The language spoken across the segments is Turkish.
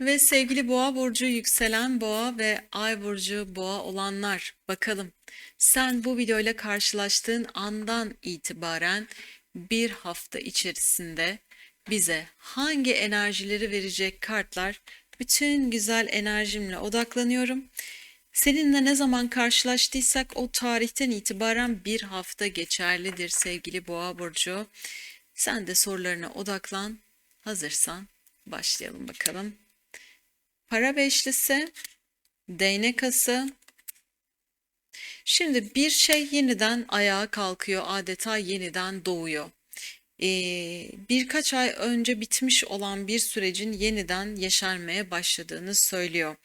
Ve sevgili Boğa burcu, yükselen Boğa ve Ay burcu Boğa olanlar, bakalım sen bu videoyla karşılaştığın andan itibaren bir hafta içerisinde bize hangi enerjileri verecek kartlar? Bütün güzel enerjimle odaklanıyorum. Seninle ne zaman karşılaştıysak o tarihten itibaren bir hafta geçerlidir sevgili Boğa burcu. Sen de sorularına odaklan. Hazırsan başlayalım bakalım. Para beşlisi, değnek ası. Şimdi bir şey yeniden ayağa kalkıyor, adeta yeniden doğuyor. Ee, birkaç ay önce bitmiş olan bir sürecin yeniden yeşermeye başladığını söylüyor.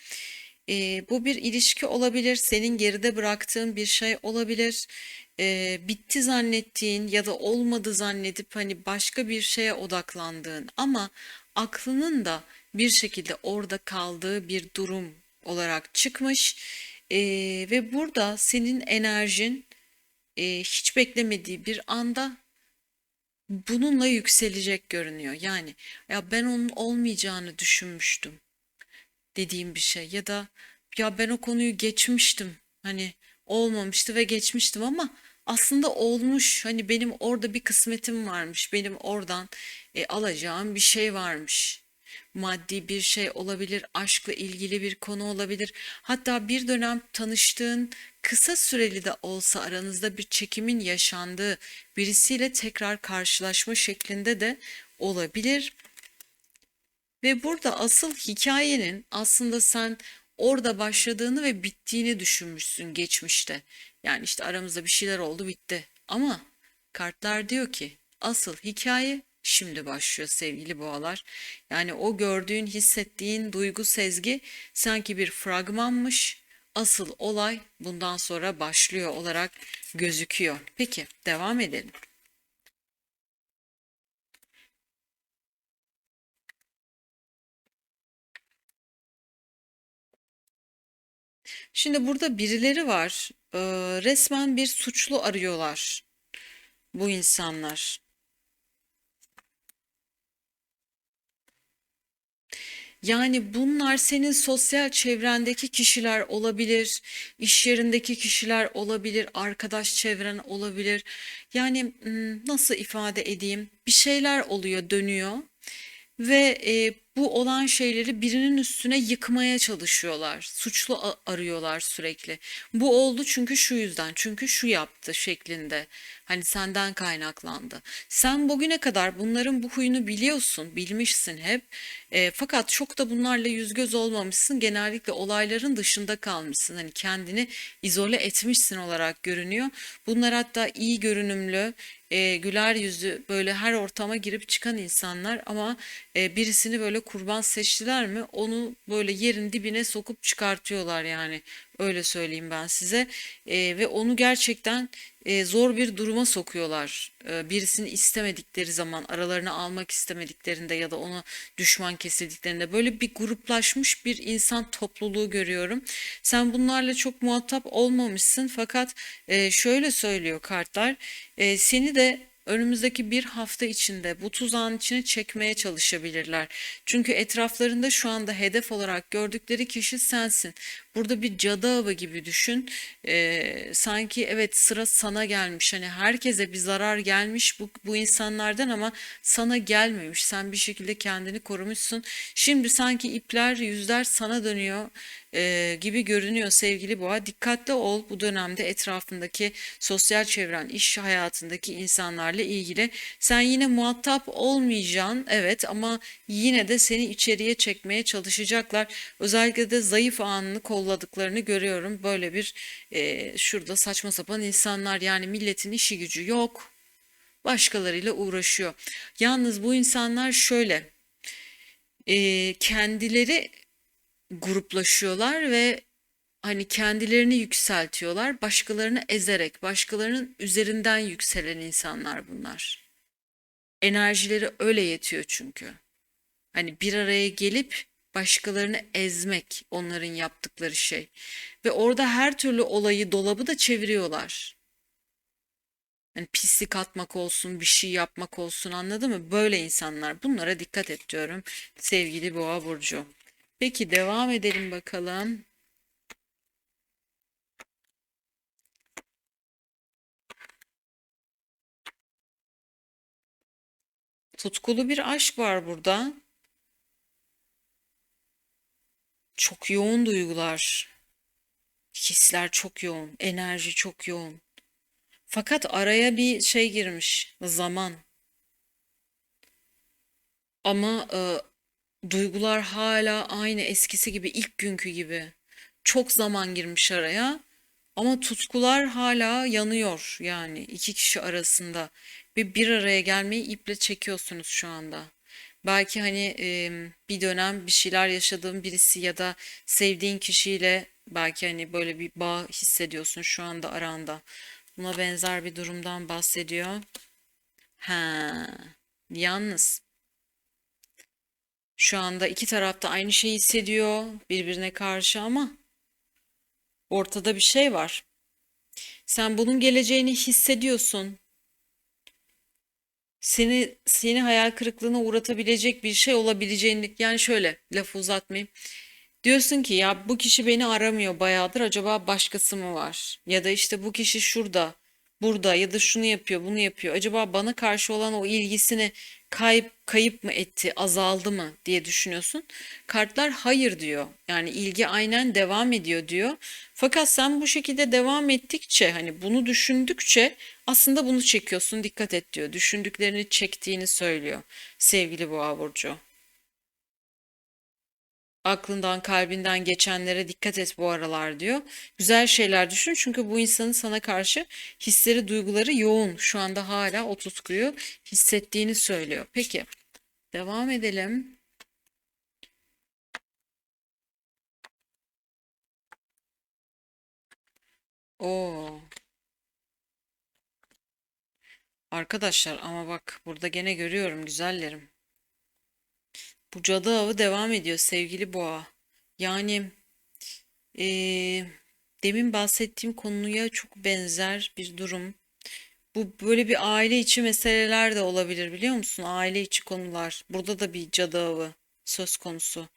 Ee, bu bir ilişki olabilir, senin geride bıraktığın bir şey olabilir. Ee, bitti zannettiğin ya da olmadı zannedip hani başka bir şeye odaklandığın ama aklının da bir şekilde orada kaldığı bir durum olarak çıkmış. Ee, ve burada senin enerjin e, hiç beklemediği bir anda bununla yükselecek görünüyor. Yani ya ben onun olmayacağını düşünmüştüm dediğim bir şey ya da ya ben o konuyu geçmiştim. Hani olmamıştı ve geçmiştim ama aslında olmuş. Hani benim orada bir kısmetim varmış. Benim oradan e, alacağım bir şey varmış. Maddi bir şey olabilir, aşkla ilgili bir konu olabilir. Hatta bir dönem tanıştığın kısa süreli de olsa aranızda bir çekimin yaşandığı birisiyle tekrar karşılaşma şeklinde de olabilir. Ve burada asıl hikayenin aslında sen orada başladığını ve bittiğini düşünmüşsün geçmişte. Yani işte aramızda bir şeyler oldu bitti. Ama kartlar diyor ki asıl hikaye şimdi başlıyor sevgili boğalar. Yani o gördüğün, hissettiğin duygu, sezgi sanki bir fragmanmış. Asıl olay bundan sonra başlıyor olarak gözüküyor. Peki devam edelim. Şimdi burada birileri var. Ee, resmen bir suçlu arıyorlar bu insanlar. Yani bunlar senin sosyal çevrendeki kişiler olabilir, iş yerindeki kişiler olabilir, arkadaş çevren olabilir. Yani hmm, nasıl ifade edeyim? Bir şeyler oluyor, dönüyor ve e, bu olan şeyleri birinin üstüne yıkmaya çalışıyorlar. Suçlu arıyorlar sürekli. Bu oldu çünkü şu yüzden, çünkü şu yaptı şeklinde. Hani senden kaynaklandı. Sen bugüne kadar bunların bu huyunu biliyorsun, bilmişsin hep. E, fakat çok da bunlarla yüz göz olmamışsın. Genellikle olayların dışında kalmışsın. Hani kendini izole etmişsin olarak görünüyor. Bunlar hatta iyi görünümlü, e, güler yüzü böyle her ortama girip çıkan insanlar ama e, birisini böyle kurban seçtiler mi onu böyle yerin dibine sokup çıkartıyorlar yani öyle söyleyeyim ben size E, ve onu gerçekten e, zor bir duruma sokuyorlar. E, birisini istemedikleri zaman, aralarını almak istemediklerinde ya da ona düşman kesildiklerinde böyle bir gruplaşmış bir insan topluluğu görüyorum. Sen bunlarla çok muhatap olmamışsın fakat e, şöyle söylüyor kartlar, e, seni de önümüzdeki bir hafta içinde bu tuzağın içine çekmeye çalışabilirler. Çünkü etraflarında şu anda hedef olarak gördükleri kişi sensin. Burada bir cadı avı gibi düşün. Ee, sanki evet sıra sana gelmiş. Hani herkese bir zarar gelmiş bu, bu insanlardan ama sana gelmemiş. Sen bir şekilde kendini korumuşsun. Şimdi sanki ipler, yüzler sana dönüyor e, gibi görünüyor sevgili boğa. Dikkatli ol bu dönemde etrafındaki sosyal çevren, iş hayatındaki insanlarla ilgili. Sen yine muhatap olmayacaksın evet ama yine de seni içeriye çekmeye çalışacaklar. Özellikle de zayıf anını kolladıklarını görüyorum. Böyle bir e, şurada saçma sapan insanlar yani milletin işi gücü yok. Başkalarıyla uğraşıyor. Yalnız bu insanlar şöyle e, kendileri gruplaşıyorlar ve hani kendilerini yükseltiyorlar, başkalarını ezerek, başkalarının üzerinden yükselen insanlar bunlar. Enerjileri öyle yetiyor çünkü. Hani bir araya gelip başkalarını ezmek onların yaptıkları şey. Ve orada her türlü olayı dolabı da çeviriyorlar. Yani pislik atmak olsun, bir şey yapmak olsun anladın mı? Böyle insanlar. Bunlara dikkat et diyorum sevgili Boğa Burcu. Peki devam edelim bakalım. Tutkulu bir aşk var burada. Çok yoğun duygular. Hisler çok yoğun, enerji çok yoğun. Fakat araya bir şey girmiş, zaman. Ama e, duygular hala aynı eskisi gibi, ilk günkü gibi. Çok zaman girmiş araya. Ama tutkular hala yanıyor yani iki kişi arasında. Bir bir araya gelmeyi iple çekiyorsunuz şu anda. Belki hani e, bir dönem bir şeyler yaşadığın birisi ya da sevdiğin kişiyle belki hani böyle bir bağ hissediyorsun şu anda aranda. Buna benzer bir durumdan bahsediyor. Ha, yalnız şu anda iki tarafta aynı şeyi hissediyor birbirine karşı ama ortada bir şey var. Sen bunun geleceğini hissediyorsun. Seni seni hayal kırıklığına uğratabilecek bir şey olabileceğini yani şöyle lafı uzatmayayım. Diyorsun ki ya bu kişi beni aramıyor bayağıdır acaba başkası mı var? Ya da işte bu kişi şurada, burada ya da şunu yapıyor, bunu yapıyor. Acaba bana karşı olan o ilgisini kayıp kayıp mı etti, azaldı mı diye düşünüyorsun. Kartlar hayır diyor. Yani ilgi aynen devam ediyor diyor. Fakat sen bu şekilde devam ettikçe hani bunu düşündükçe aslında bunu çekiyorsun. Dikkat et diyor. Düşündüklerini çektiğini söylüyor sevgili Boğa burcu. Aklından, kalbinden geçenlere dikkat et bu aralar diyor. Güzel şeyler düşün çünkü bu insanın sana karşı hisleri, duyguları yoğun. Şu anda hala o tutkuyu hissettiğini söylüyor. Peki, devam edelim. Oo, arkadaşlar ama bak burada gene görüyorum güzellerim. Bu cadı avı devam ediyor sevgili boğa. Yani eee, demin bahsettiğim konuya çok benzer bir durum. Bu böyle bir aile içi meseleler de olabilir biliyor musun? Aile içi konular. Burada da bir cadı avı söz konusu.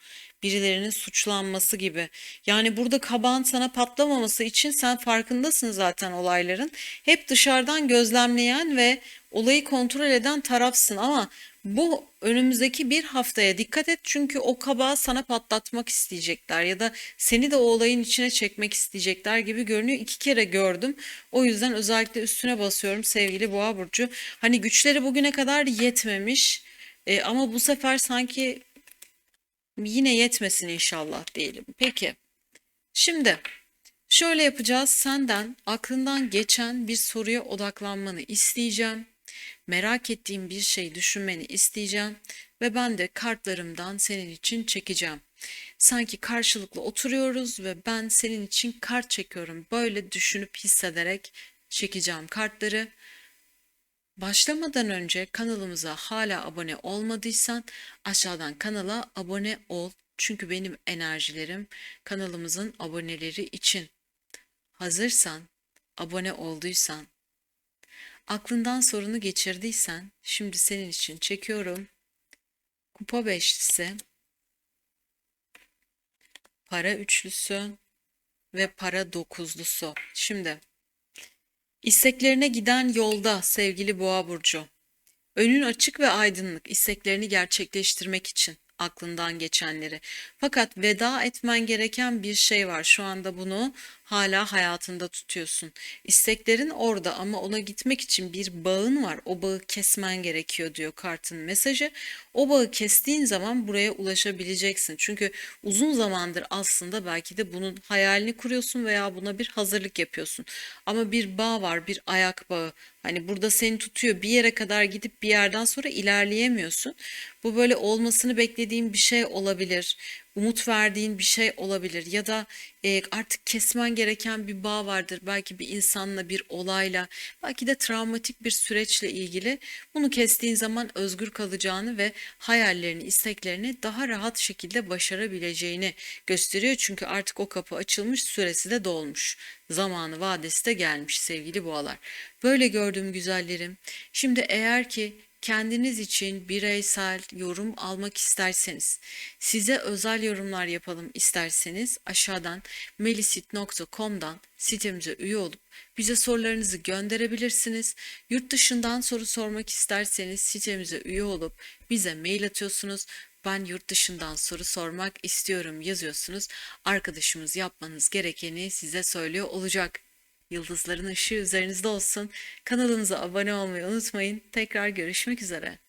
Birilerinin suçlanması gibi. Yani burada kabağın sana patlamaması için sen farkındasın zaten olayların. Hep dışarıdan gözlemleyen ve olayı kontrol eden tarafsın ama bu önümüzdeki bir haftaya dikkat et çünkü o kabağı sana patlatmak isteyecekler ya da seni de o olayın içine çekmek isteyecekler gibi görünüyor. İki kere gördüm. O yüzden özellikle üstüne basıyorum sevgili Boğa burcu. Hani güçleri bugüne kadar yetmemiş. E, ama bu sefer sanki yine yetmesin inşallah diyelim. Peki. Şimdi şöyle yapacağız. Senden aklından geçen bir soruya odaklanmanı isteyeceğim. Merak ettiğim bir şey düşünmeni isteyeceğim ve ben de kartlarımdan senin için çekeceğim. Sanki karşılıklı oturuyoruz ve ben senin için kart çekiyorum. Böyle düşünüp hissederek çekeceğim kartları. Başlamadan önce kanalımıza hala abone olmadıysan aşağıdan kanala abone ol. Çünkü benim enerjilerim kanalımızın aboneleri için. Hazırsan, abone olduysan, aklından sorunu geçirdiysen şimdi senin için çekiyorum. Kupa beşlisi, para üçlüsü ve para dokuzlusu. Şimdi isteklerine giden yolda sevgili Boğa burcu. Önün açık ve aydınlık isteklerini gerçekleştirmek için aklından geçenleri. Fakat veda etmen gereken bir şey var. Şu anda bunu hala hayatında tutuyorsun. İsteklerin orada ama ona gitmek için bir bağın var. O bağı kesmen gerekiyor diyor kartın mesajı. O bağı kestiğin zaman buraya ulaşabileceksin. Çünkü uzun zamandır aslında belki de bunun hayalini kuruyorsun veya buna bir hazırlık yapıyorsun. Ama bir bağ var, bir ayak bağı. Hani burada seni tutuyor. Bir yere kadar gidip bir yerden sonra ilerleyemiyorsun. Bu böyle olmasını beklediğin bir şey olabilir umut verdiğin bir şey olabilir ya da e, artık kesmen gereken bir bağ vardır. Belki bir insanla, bir olayla, belki de travmatik bir süreçle ilgili. Bunu kestiğin zaman özgür kalacağını ve hayallerini, isteklerini daha rahat şekilde başarabileceğini gösteriyor. Çünkü artık o kapı açılmış, süresi de dolmuş. Zamanı, vadesi de gelmiş sevgili boğalar. Böyle gördüğüm güzellerim. Şimdi eğer ki kendiniz için bireysel yorum almak isterseniz, size özel yorumlar yapalım isterseniz aşağıdan melisit.com'dan sitemize üye olup bize sorularınızı gönderebilirsiniz. Yurt dışından soru sormak isterseniz sitemize üye olup bize mail atıyorsunuz. Ben yurt dışından soru sormak istiyorum yazıyorsunuz. Arkadaşımız yapmanız gerekeni size söylüyor olacak. Yıldızların ışığı üzerinizde olsun. Kanalımıza abone olmayı unutmayın. Tekrar görüşmek üzere.